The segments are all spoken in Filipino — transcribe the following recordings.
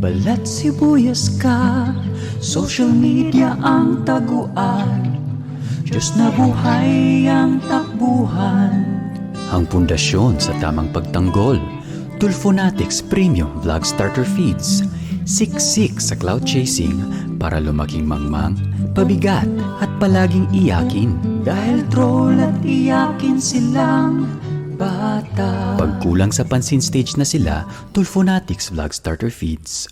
Balat sibuyas ka, social media ang taguan. Diyos na buhay ang takbuhan. Ang pundasyon sa tamang pagtanggol. Tulfonatics Premium Vlog Starter Feeds. Siksik sa cloud chasing para lumaking mangmang, pabigat at palaging iyakin. Dahil troll at iyakin silang bata Pag kulang sa pansin stage na sila, Tulfonatics Vlog Starter Feeds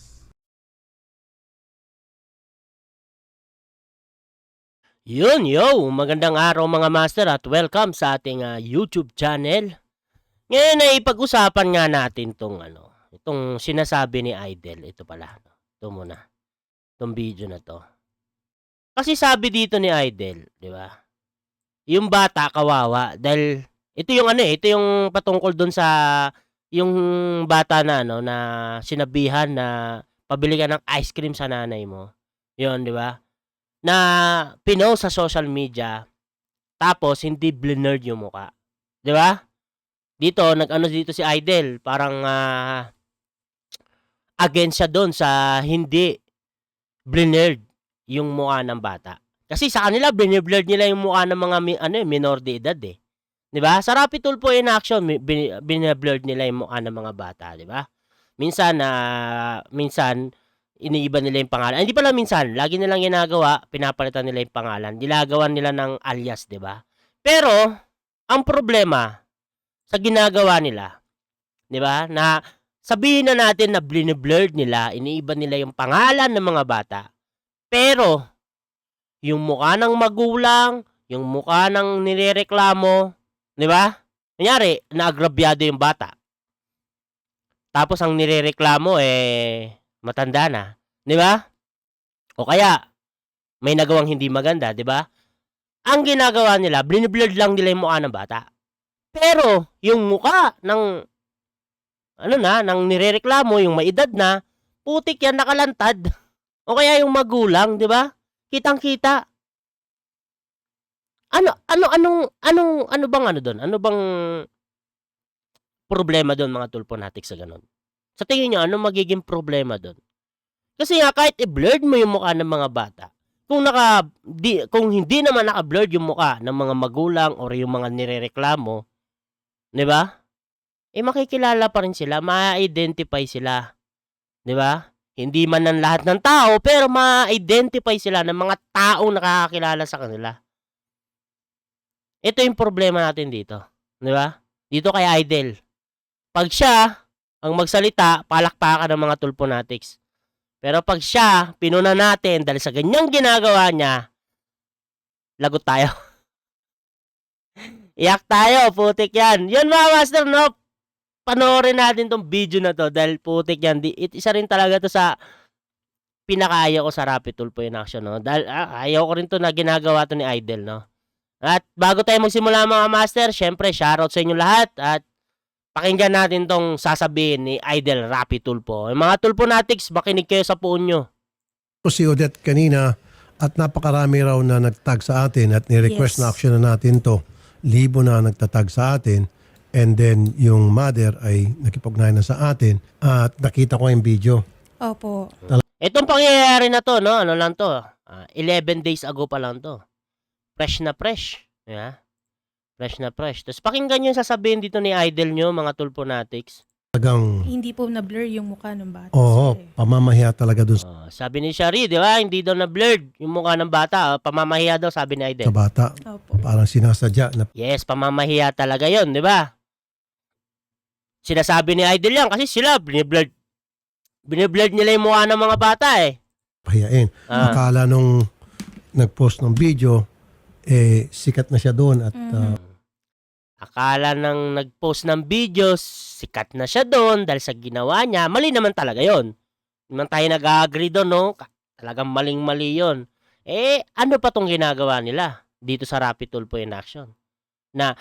Yun, yo! Magandang araw mga master at welcome sa ating ah, YouTube channel. Ngayon ay pag-usapan nga natin tong ano, itong sinasabi ni Idol. Ito pala. Ito muna. Itong video na to. Kasi sabi dito ni Idol, di ba? Yung bata kawawa dahil ito yung ano eh, ito yung patungkol doon sa yung bata na ano na sinabihan na pabili ka ng ice cream sa nanay mo. Yun, di ba? na pinost sa social media tapos hindi blurred yung muka. 'Di ba? Dito nag-ano dito si Idol, parang ah, against siya doon sa hindi blurred yung mukha ng bata. Kasi sa kanila blurred nila yung mukha ng mga ano eh, minor de edad eh. 'Di ba? Sa Rapid Tulfo in action, blurred nila yung mukha ng mga bata, 'di ba? Minsan na minsan iniiba nila yung pangalan. Hindi pala minsan, lagi nilang ginagawa, pinapalitan nila yung pangalan. Ginagawan nila ng alias, 'di ba? Pero ang problema sa ginagawa nila, 'di ba? Na sabihin na natin na blurred nila, iniiba nila yung pangalan ng mga bata. Pero yung mukha ng magulang, yung mukha ng nirereklamo, 'di ba? Kunyari, naagrabyado yung bata. Tapos ang nirereklamo eh matanda na, 'di ba? O kaya may nagawang hindi maganda, 'di ba? Ang ginagawa nila, blurred lang nila yung mukha ng bata. Pero yung mukha ng ano na, ng nirereklamo, yung may edad na, putik yan nakalantad. O kaya yung magulang, 'di ba? Kitang-kita. Ano ano anong anong ano bang ano doon? Ano bang problema doon mga tulponatik sa ganun? Sa tingin niyo ano magiging problema doon? Kasi nga kahit i-blurred mo yung mukha ng mga bata, kung naka di, kung hindi naman naka-blurred yung mukha ng mga magulang or yung mga nirereklamo, 'di ba? Eh makikilala pa rin sila, ma-identify sila. 'Di ba? Hindi man ng lahat ng tao, pero ma-identify sila ng mga taong nakakakilala sa kanila. Ito yung problema natin dito, 'di ba? Dito kay Idol. Pag siya ang magsalita, palakpakan ng mga tulponatics. Pero pag siya, pinuna natin dahil sa ganyang ginagawa niya, lagot tayo. Iyak tayo, putik yan. Yun mga master, no? Panoorin natin tong video na to dahil putik yan. Di, it, isa rin talaga to sa pinakaayaw ko sa Rapid Tulpo in action, no? Dahil ah, ayaw ko rin to na ginagawa to ni Idol, no? At bago tayo magsimula mga master, syempre shoutout sa inyo lahat at pakinggan natin tong sasabihin ni Idol Rapid Tulpo. Yung mga Tulponatics, makinig kayo sa puon nyo. si Odette kanina at napakarami raw na nagtag sa atin at ni-request Yes. na action na natin to. Libo na nagtatag sa atin and then yung mother ay nakipag-ugnayan na sa atin at nakita ko yung video. Opo. Itong pangyayari na to, no? Ano lang to? ah, 11 days ago pa lang to. Fresh na fresh. Yeah? Fresh na fresh. Tapos pakinggan nyo yung sasabihin dito ni Idol nyo, mga Tulponatics. Talagang, Hindi po na-blur yung mukha ng bata. oo, sir, eh. pamamahiya talaga dun sa Oh, sabi ni Shari, di ba? Hindi daw na blurred yung mukha ng bata. Oh, pamamahiya daw, sabi ni Idol. bata. Opo. Parang sinasadya na Yes, pamamahiya talaga yon, di ba? Sinasabi ni Idol yan kasi sila, biniblurred, biniblurred nila yung mukha ng mga bata eh. pahiyain. Ah. Akala nung nag-post ng video, eh, sikat na siya doon at ah, Akala nang nag-post ng videos, sikat na siya doon dahil sa ginawa niya. Mali naman talaga yon. Hindi naman tayo nag-agree doon, no? Ka- Talagang maling-mali yon. Eh, ano pa tong ginagawa nila dito sa Rapid Tulpo in Action? Na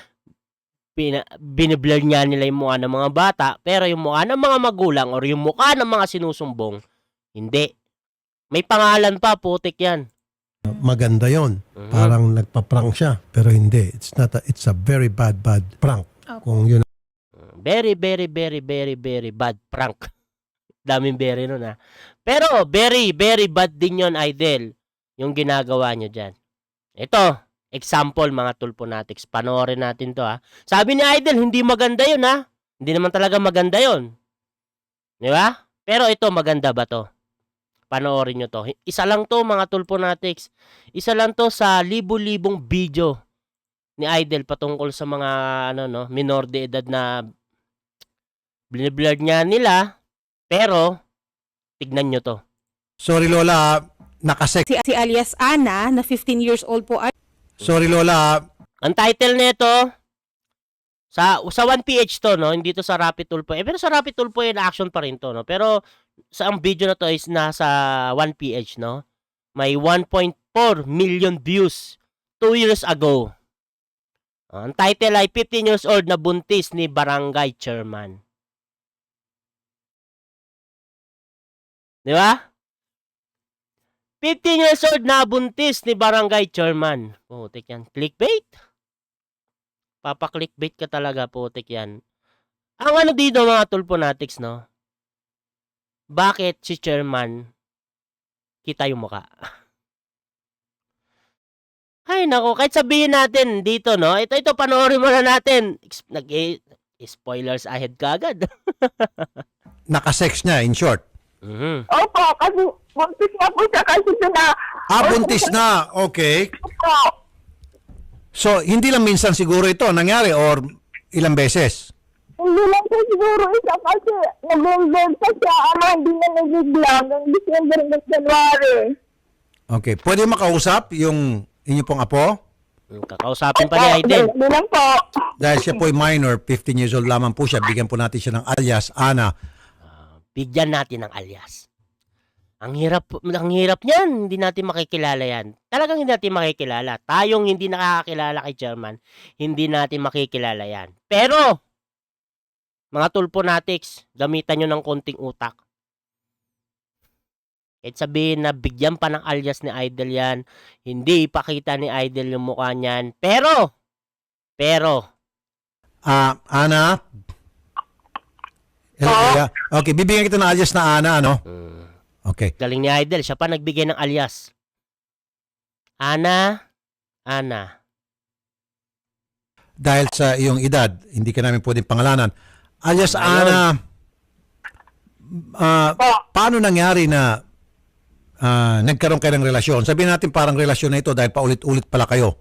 pina, biniblur nga nila yung mukha ng mga bata, pero yung mukha ng mga magulang or yung mukha ng mga sinusumbong, hindi. May pangalan pa, putik yan. Maganda yon. Mhm. Parang nagpa-prank siya. Pero hindi. It's not a, it's a very bad, bad prank. Kung yun Very, very, very, very, very bad prank. Daming very nun ha. Pero very, very bad din yon idol. Yung ginagawa nyo dyan. Ito, example mga tulponatics. Panoorin natin to ha. Sabi ni idol, hindi maganda yun ha. Hindi naman talaga maganda yon. Di ba? Pero ito, maganda ba to? Panoorin nyo to. Isa lang to mga tulponatics. Isa lang to sa libo-libong video ni Idol patungkol sa mga ano no, minor de edad na blurred nga nila. Pero tignan nyo to. Sorry Lola, nakasex. Si, si alias Ana, na 15 years old po ay Sorry Lola, Ang title nito sa sa 1PH to no, hindi to sa Rapid Tulpo. Eh pero sa Rapid Tulpo in action pa rin to no. Pero sa ang video na to is nasa 1PH no. May 1.4 million views 2 years ago. Ang title ay 15 years old na buntis ni barangay chairman. Di ba? 15 years old na buntis ni barangay chairman. Putik yan. Clickbait? Papa-clickbait ka talaga, putik yan. Ang ano dito mga tulponatics, no? Bakit si chairman kita yung muka? Ay, nako, kahit sabihin natin dito, no? Ito, ito, panoorin mo na natin. Ex- Nag eh, spoilers ahead kagad. nakasex niya in short. Mhm. Opo, kasi buntis na po siya kasi siya na... Ah, buntis na. Okay. Opo. So, hindi lang minsan siguro ito nangyari or ilang beses? Hindi lang po siguro isa kasi nag-enroll pa siya, ano, hindi na nagigla ng December ng January. Okay. Pwede makausap yung inyo pong apo? Kakausapin pa ni Aiden. Hindi lang po. Dahil siya po ay minor, 15 years old lamang po siya. Bigyan po natin siya ng alias, Ana. bigyan natin ng alias. Ang hirap, ang hirap niyan. Hindi natin makikilala yan. Talagang hindi natin makikilala. Tayong hindi nakakakilala kay Chairman, hindi natin makikilala yan. Pero, mga tulponatics, gamitan nyo ng konting utak. Kahit sabihin na bigyan pa ng alias ni Idol yan, hindi ipakita ni Idol yung mukha niyan. Pero, pero, Ah, Ana? Hello, Oo. kuya. Okay, bibigyan kita ng alias na Ana, ano? mm, Okay. galing ni Idol, siya pa nagbigay ng alias. Ana, Ana. Dahil sa iyong edad, hindi ka namin pwedeng pangalanan. Alias. Ana, ah, paano nangyari na ah, nagkaroon kayo ng relasyon? Sabihin natin parang relasyon na ito dahil paulit-ulit pala kayo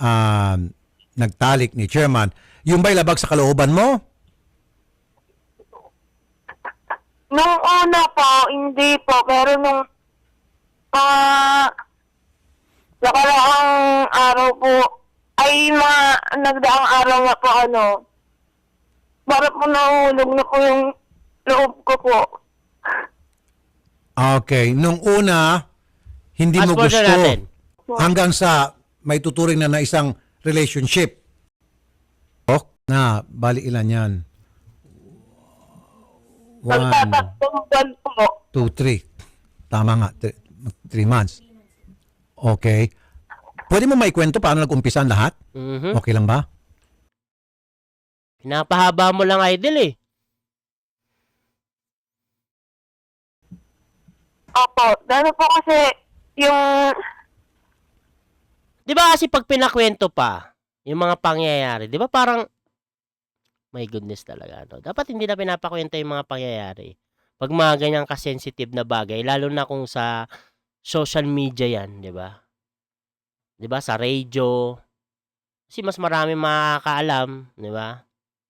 ah, nagtalik ni chairman. Yung ba'y labag sa kalooban mo? Nung una po, hindi po, pero nung ah nakaraang araw po, ay mga nagdaang araw nga po ano, para po nahulog na po yung loob ko po. Okay. Nung una, hindi mo Fast forward gusto. na natin. Hanggang sa may tuturing na na isang relationship. Oh, na, bali ilan yan? One, Magtatatlong buwan po. two, three. Tama nga, th- three months. Okay. Pwede mo maikwento paano nag-umpisa ang lahat? Mhm. Okay lang ba? Pinapahaba mo lang idol eh. Opo, dahil po kasi yung Di ba kasi pag pinakwento pa, yung mga pangyayari, di ba parang, my goodness talaga, no? Dapat hindi na pinapakwento yung mga pangyayari. Pag mga ganyang kasensitive na bagay, lalo na kung sa social media yan, di ba? Di ba? Sa radio. Kasi mas marami makakaalam, di ba?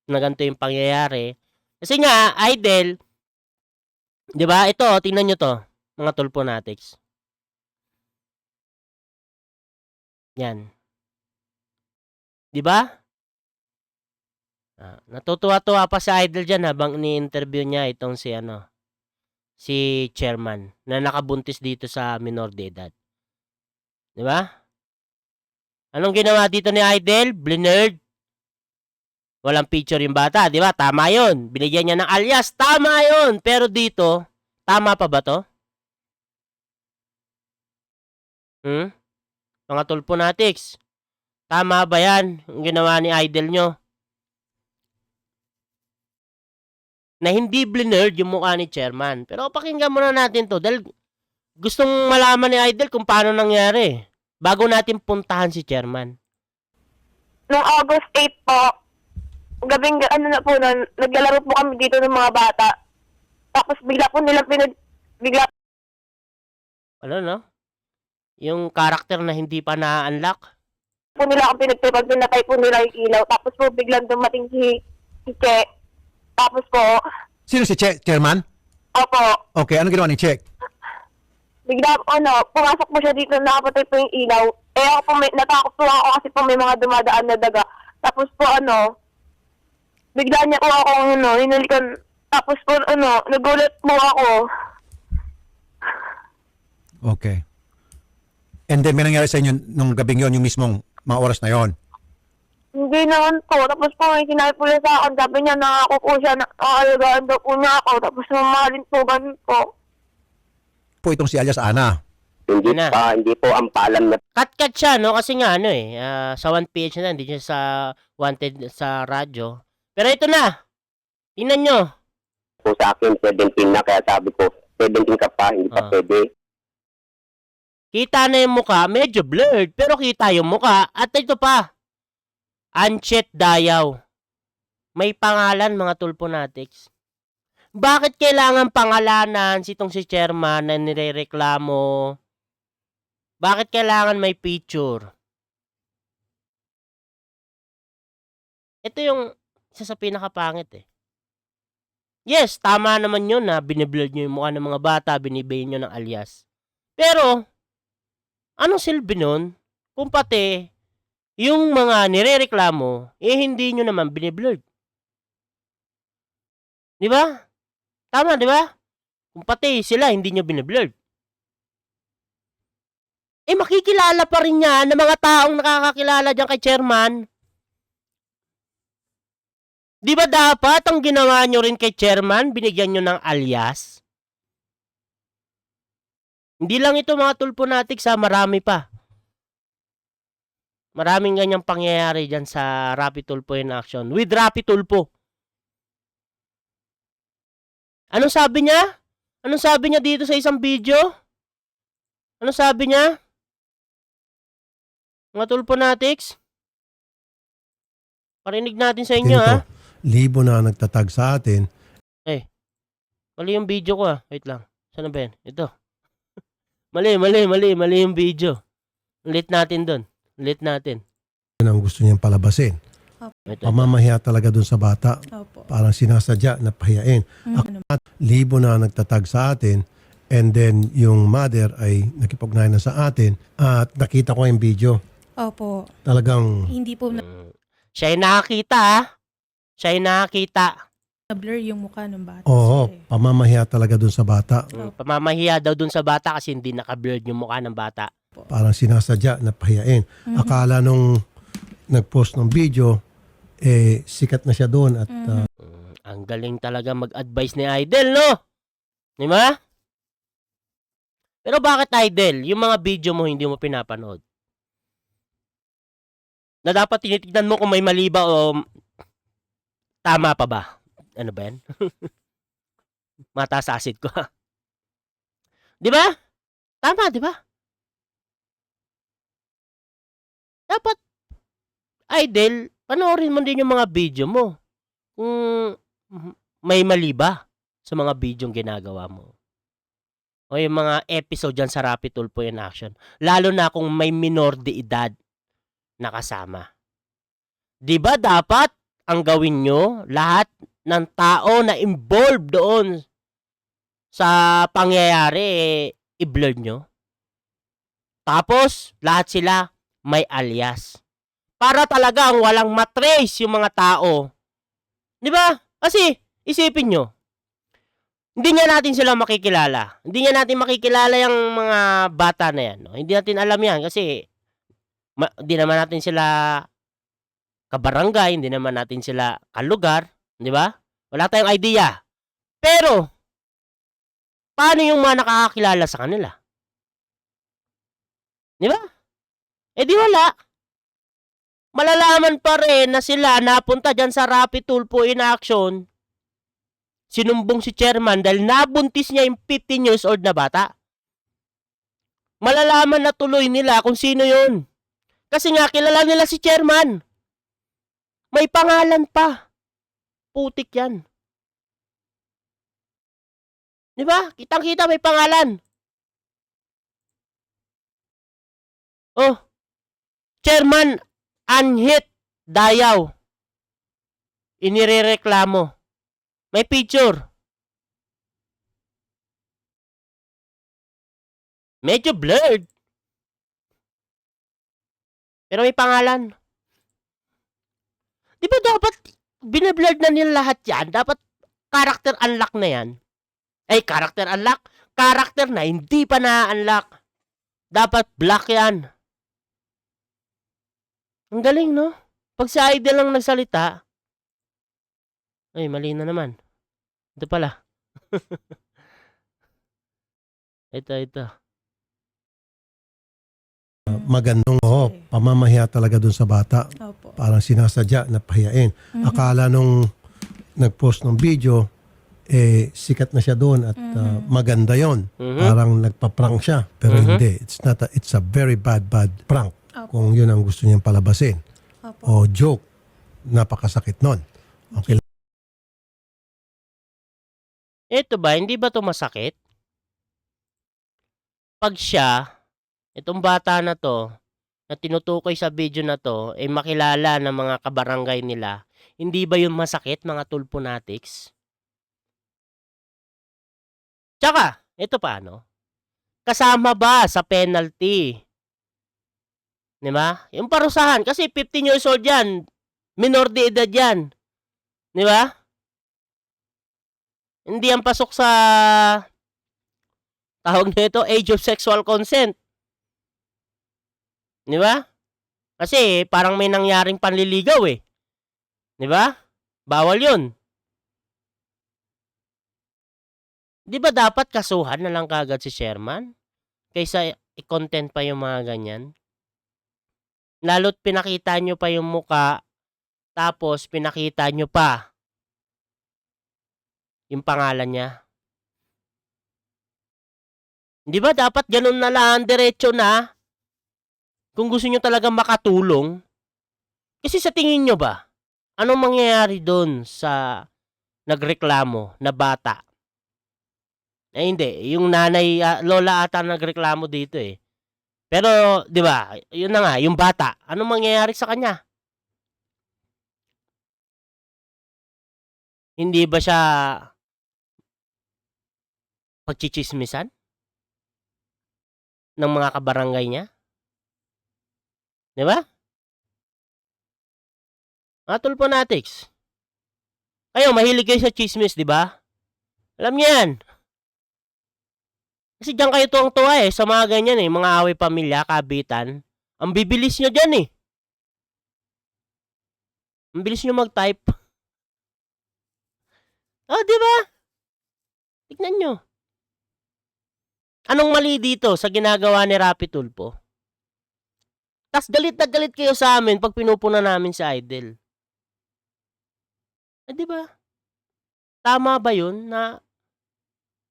Na ganito yung pangyayari. Kasi nga, idol, di ba? Ito, tingnan nyo to, mga tulponatics. Yan. 'Di ba? Ah, natutuwa-tuwa pa si Idol diyan habang ni-interview niya itong si ano, si chairman na nakabuntis dito sa minor de edad. 'Di ba? Anong ginawa dito ni Idol? Blinerd. Walang picture yung bata, 'di ba? Tama 'yon. Binigyan niya ng alias. Tama 'yon. Pero dito, tama pa ba 'to? Hmm? Mga tulponatics. Tama ba yan? Ang ginawa ni idol nyo? na hindi blurred yung mukha ni chairman. Pero pakinggan muna natin to dahil gustong malaman ni Idol kung paano nangyari. Bago natin puntahan si chairman. Nung August 8 po, gabing ano na po nun, naglalaro po kami dito ng mga bata. Tapos bigla po nila pinag... Bigla Ano no? Yung character na hindi pa na-unlock. po nila akong pinagtipag, pinatay po nila yung ilaw. Tapos po biglang dumating si, si Che. Tapos po, Sino si Che, chairman? opo, Okay, ano ginawa ni Che? bigla, ano, pumasok po siya dito, nakapatay po yung ilaw. Eh ako po, may, natakot po ako kasi po may mga dumadaan na daga. Tapos po, ano, bigla niya po ako, ano, hinulikan. Tapos po, ano, nagulat po ako. Okay. And then may nangyari sa inyo nung gabing yon, yung mismong mga oras na yon. Hindi naman po. Tapos po, may sinabi po niya sa akin, sabi niya, nangako po siya, na aalagaan daw po niya ako. Tapos mamahalin po, ganun po. Po itong si alias Ana. Hindi na. pa, hindi po ang paalam na Cut-cut siya, no? Kasi nga, ano eh, ah, sa 1PH na, hindi siya sa wanted sa radyo. Pero ito na. Tingnan nyo. po sa akin, 17 na, kaya sabi ko, 17 ka pa, hindi pa Ah. pwede. Kita na yung muka, medyo blurred, pero kita yung muka. At ito pa, Anchet Dayaw. May pangalan mga tulponatics. Bakit kailangan pangalanan si itong si chairman na nirereklamo? Bakit kailangan may picture? Ito yung isa sa pinakapangit eh. Yes, tama naman yun na biniblurred nyo yung mukha ng mga bata, binibay nyo ng alias. Pero, anong silbi nun kung pati yung mga nirereklamo, eh hindi nyo naman biniblurred? Di ba? Tama, di ba? Kung pati sila hindi nyo biniblurred. Eh makikilala pa rin yan ng mga taong nakakakilala dyan kay chairman. Di ba dapat ang ginawa nyo rin kay chairman, binigyan nyo ng alias? Hindi lang ito mga tulponatics ha, marami pa. Maraming ganyang pangyayari dyan sa Rapid Tulpo in Action. With Rapid Tulpo. Anong sabi niya? Anong sabi niya dito sa isang video? Anong sabi niya? Mga tulponatics? Parinig natin sa inyo ha. Libo na nagtatag sa atin. Mali yung video ko ah. Wait lang. Saan na ba yan? Ito. mali, mali, mali. Mali yung video. Ulit natin doon. Ulit natin. Yun ang gusto niyang palabasin. Ito. Pamamahiya talaga dun sa bata. Opo. Parang sinasadya na pahiyain. Mhm. At libo na nagtatag sa atin. And then yung mother ay nakipag na sa atin. At nakita ko yung video. Opo. Talagang Hindi po Mm. Siya yung nakakita ah. Siya yung nakakita. na-blur yung mukha ng bata. oo, sir, eh. pamamahiya talaga dun sa bata. Mm, Pamamahiya daw dun sa bata kasi hindi naka-blurred yung mukha ng bata. Parang sinasadya na pahiyain. Mhm. Akala nung nag-post ng video, eh sikat na siya doon at Mhm. ah, Mm, Ang galing talaga mag-advise ni Idol, no? Di ba? Pero bakit Idol? Yung mga video mo hindi mo pinapanood? Na dapat tinitignan mo kung may mali ba o tama pa ba? Ano ba yan? Mataas sa acid ko. ha? di ba? Tama, di ba? Dapat, Idol, panoorin mo din yung mga video mo. Kung may mali ba sa mga video ginagawa mo. O yung mga episode dyan sa Rapid Tulpo in Action. Lalo na kung may minor de edad na kasama. Di ba dapat ang gawin nyo lahat ng tao na involved doon sa pangyayari eh, i-blur nyo? Tapos, lahat sila may alias. Para talagang walang matrace yung mga tao. Di ba? Kasi, isipin nyo, hindi nga natin sila makikilala. Hindi nga natin makikilala yung mga bata na yan. No? Hindi natin alam yan kasi hindi naman natin sila kabarangay, hindi naman natin sila kalugar. Di ba? Wala tayong idea. Pero, paano yung mga nakakakilala sa kanila? Di ba? Eh di wala. Malalaman pa rin na sila napunta dyan sa Rapid Tulpo in Action sinumbong si chairman dahil nabuntis niya yung 15 years old na bata. Malalaman na tuloy nila kung sino yun. Kasi nga, kilala nila si chairman. May pangalan pa. Putik yan. Di ba? Kitang-kita may pangalan. Oh, Chairman Anhit Dayaw. Inirereklamo. May picture. Medyo blurred. Pero may pangalan. Di ba dapat binablurred na nila lahat yan? Dapat character unlock na yan. Ay, character unlock. Character na hindi pa na-unlock. Dapat black yan. Ang galing, no? Pag si Idol lang nagsalita, ay, mali na naman. Ito pala. ito, ito. Magandang oh, pamamahiya talaga dun sa bata. Opo. Parang sinasadya na pahiyain. Akala nung nag-post ng video, eh, sikat na siya doon at ah, maganda yon. Mhm. Parang nagpa-prank siya. Pero Mhm. hindi. It's not a, it's a very bad, bad prank. Opo. Kung yun ang gusto niyang palabasin. Opo. O joke. Napakasakit nun. Okay Ito ba, hindi ba to masakit? Pag siya, itong bata na to, na tinutukoy sa video na to, ay makilala ng mga kabarangay nila, hindi ba yun masakit, mga tulponatics? Tsaka, ito pa, no? Kasama ba sa penalty? Di ba? Yung parusahan, kasi 15 years old yan, minor de edad yan. Di ba? Hindi ang pasok sa tawag nito age of sexual consent. Di ba? Kasi parang may nangyaring panliligaw eh. Di ba? Bawal yun. Di ba dapat kasuhan na lang kagad si Sherman? Kaysa i-content pa yung mga ganyan? Lalo't pinakita nyo pa yung muka, tapos pinakita nyo pa yung pangalan niya. Di ba dapat ganun na lang, diretso na? Kung gusto nyo talaga makatulong. Kasi sa tingin nyo ba, anong mangyayari doon sa nagreklamo na bata? Eh hindi, yung nanay, ah, lola ata nagreklamo dito eh. Pero, di ba, yun na nga, yung bata, anong mangyayari sa kanya? Hindi ba siya pagchichismisan ng mga kabarangay niya? Di ba? Mga tulponatics. Kayo, mahilig kayo sa chismis, di ba? Alam niyo yan. Kasi diyan kayo tuwang-tuwa eh, sa mga ganyan eh, mga away pamilya, kabitan. Ang bibilis nyo dyan eh. Ang bilis nyo mag-type. Oh, di ba? Tignan nyo. Anong mali dito sa ginagawa ni Rapi Tulpo? Tas galit na galit kayo sa amin pag pinupuna namin si Idol. Eh, di ba? Tama ba yun na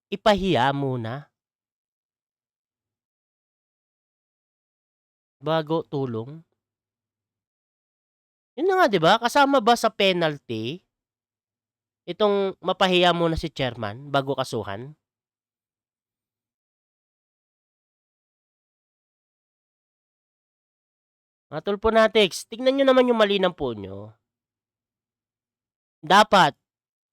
ipahiya muna bago tulong? Yun na nga, di ba? Kasama ba sa penalty itong mapahiya muna si chairman bago kasuhan? Mga tulponatics, tignan nyo naman yung mali ng nyo. Dapat,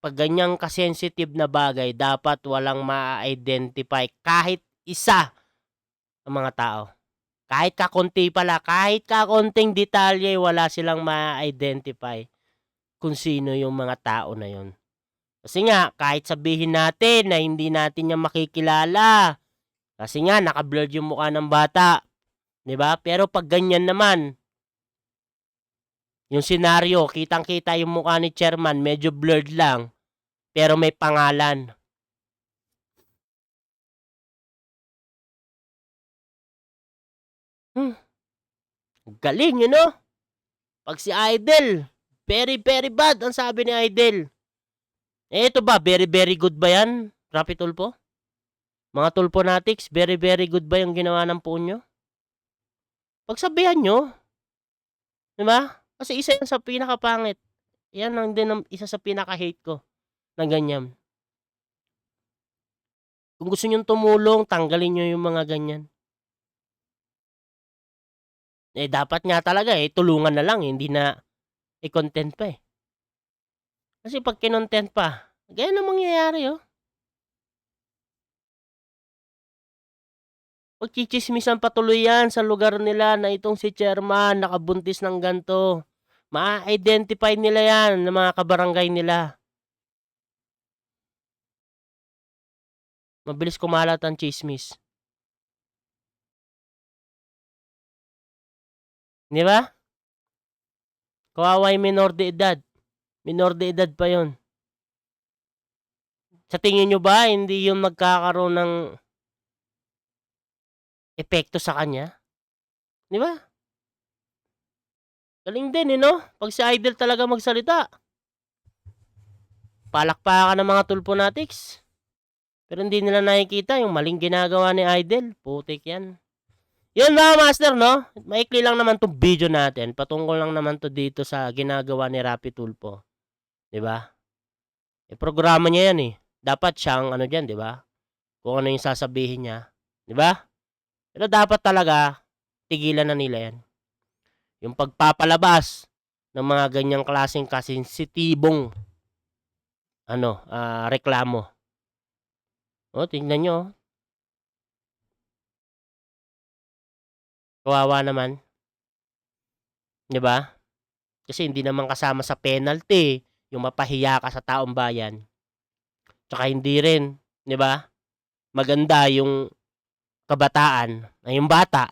pag ganyang kasensitive na bagay, dapat walang ma-identify kahit isa ang mga tao. Kahit kakunti pala, kahit kakunting detalye, wala silang ma-identify kung sino yung mga tao na yon. Kasi nga, kahit sabihin natin na hindi natin yung makikilala, kasi nga, naka-blurred yung mukha ng bata, 'Di ba? Pero pag ganyan naman, yung senaryo, kitang-kita yung mukha ni chairman, medyo blurred lang, pero may pangalan. Hmm. Galing, you know? Pag si Idol, very, very bad ang sabi ni Idol. Eh, ito ba? Very, very good ba yan? Rapi Tulpo? Mga Tulponatics, very, very good ba yung ginawa ng po nyo? Pagsabihan nyo. Di ba? Kasi isa yan sa pinakapangit. Yan ang din isa sa pinaka-hate ko na ganyan. Kung gusto nyo tumulong, tanggalin nyo yung mga ganyan. Eh, dapat nga talaga eh, tulungan na lang, eh, hindi na i-content pa eh. Kasi pag kinontent pa, ganyan ang mangyayari oh. Pagchichismisan patuloy yan sa lugar nila na itong si chairman nakabuntis ng ganto. Ma-identify nila yan ng mga kabarangay nila. Mabilis kumalat ang chismis. Di ba? Kawawa yung minor de edad. Minor de edad pa yon. Sa tingin nyo ba, hindi yung magkakaroon ng epekto sa kanya? Di ba? Galing din, eh, no? Pag si Idol talaga magsalita. Palakpakan ng mga tulponatics. Pero hindi nila nakikita yung maling ginagawa ni Idol. Putik yan. Yun mga master, no? Maikli lang naman tong video natin. Patungkol lang naman to dito sa ginagawa ni Rapi Tulpo. ba? Eh, programa niya yan eh. Dapat siyang ano diyan, 'di ba? Kung ano yung sasabihin niya, ba? Pero dapat talaga tigilan na nila yan. Yung pagpapalabas ng mga ganyang klaseng kasensitibong ano, ah, reklamo. O, tingnan nyo. oh. Kawawa naman. 'Di ba? Kasi hindi naman kasama sa penalty yung mapahiya ka sa taong bayan. Tsaka hindi rin, 'di ba? Maganda yung kabataan, ay yung bata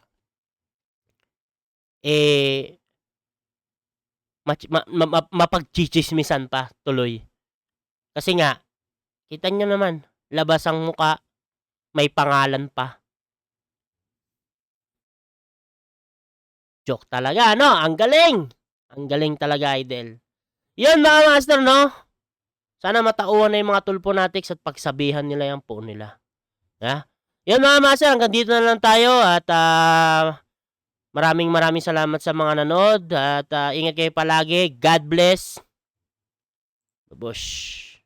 eh ma- ma- ma- mapagchichismisan pa tuloy. Kasi nga, kita nyo naman, labas ang muka, may pangalan pa. Joke talaga, no? Ang galing! Ang galing talaga, Idol. Yun, mga master, no? Sana matauhan na yung mga tulponatics at pagsabihan nila yung po nila. Ha? Yun, mga master, hanggang dito na lang tayo at ah, maraming maraming salamat sa mga nanood at ah, ingat kayo palagi. God bless. Bush.